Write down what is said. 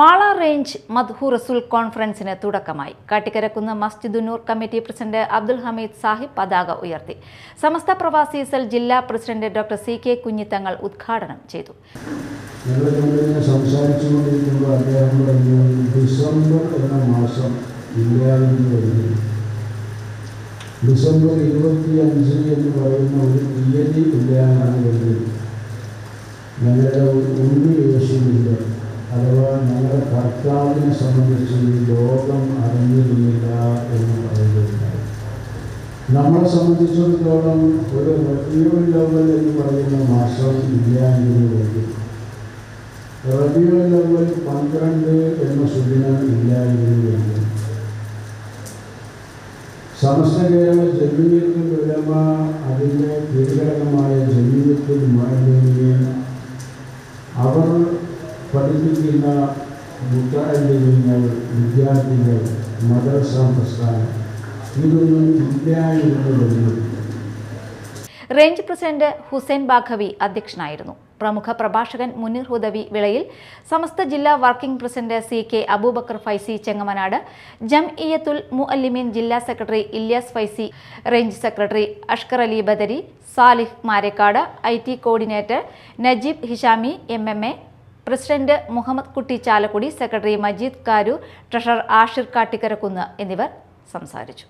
Mala range മദ്ഹു റസൂൽ കോൺഫറൻസിന് തുടക്കമായി. കാട്ടിക്കരക്കുന്ന് മസ്ജിദുന്നൂർ കമ്മിറ്റി പ്രസിഡന്റ് അബ്ദുൽ ഹമീദ് സാഹിബ് പതാക ഉയർത്തി. സമസ്ത പ്രവാസി സെൽ ജില്ലാ president doctor C K Kunhithangal ഉദ്ഘാടനം ചെയ്തു. ഡിസംബർ എന്ന മാസം ഇല്ലായിരുന്നു വരുന്നത് ഡിസംബർ ഇരുപത്തി അഞ്ച് എന്ന് പറയുന്ന ഒരു തീയതി ഇല്ലാന്നാണ് ഞങ്ങളുടെ ഉണ്ണി യേശുവില്ല അഥവാ ഞങ്ങളുടെ ഭർത്താവിനെ സംബന്ധിച്ച് ഈ ലോകം അറിഞ്ഞിരുന്നില്ല എന്ന് പറയുകയുണ്ടായി. നമ്മളെ സംബന്ധിച്ചിടത്തോളം ഒരു റബിയോ ലെവൽ എന്ന് പറയുന്ന മാസം ഇല്ലായിരുന്നു വരുന്നത് റബിയോ ലെവൽ പന്ത്രണ്ട് എന്ന സുദിനം ഇല്ല എന്ന് സമസ്ത കേരള ജമീയത്തുൽ ഉലമ അതിന്റെ കീഴ്ഘടകമായ ജമീയത്തുൽ മുഅല്ലിമീൻ അവർ പഠിപ്പിക്കുന്ന മുത്തഅല്ലിമീങ്ങൾ വിദ്യാർത്ഥികൾ മദ്രസ പ്രസ്ഥാനം. ഇതൊന്നും ഇല്ലായിരുന്നു റേഞ്ച് പ്രസിഡന്റ് ഹുസൈൻ ബാഖവി അധ്യക്ഷനായിരുന്നു. പ്രമുഖ പ്രഭാഷകൻ മുനീർ ഹുദവി വിളയിൽ സമസ്ത ജില്ലാ working president C K Aboobacker Faizi Chengamanad Jamiyyathul Muallimeen ജില്ലാ secretary Ilyas Faizi range secretary Ashkar Ali Badari Salih Marekkad I T coordinator Najeeb Hishami M M A president Muhammad Kutty Chalakudy secretary Majeed Karu treasurer Ashir Kattikkarakkunnu എന്നിവർ സംസാരിച്ചു.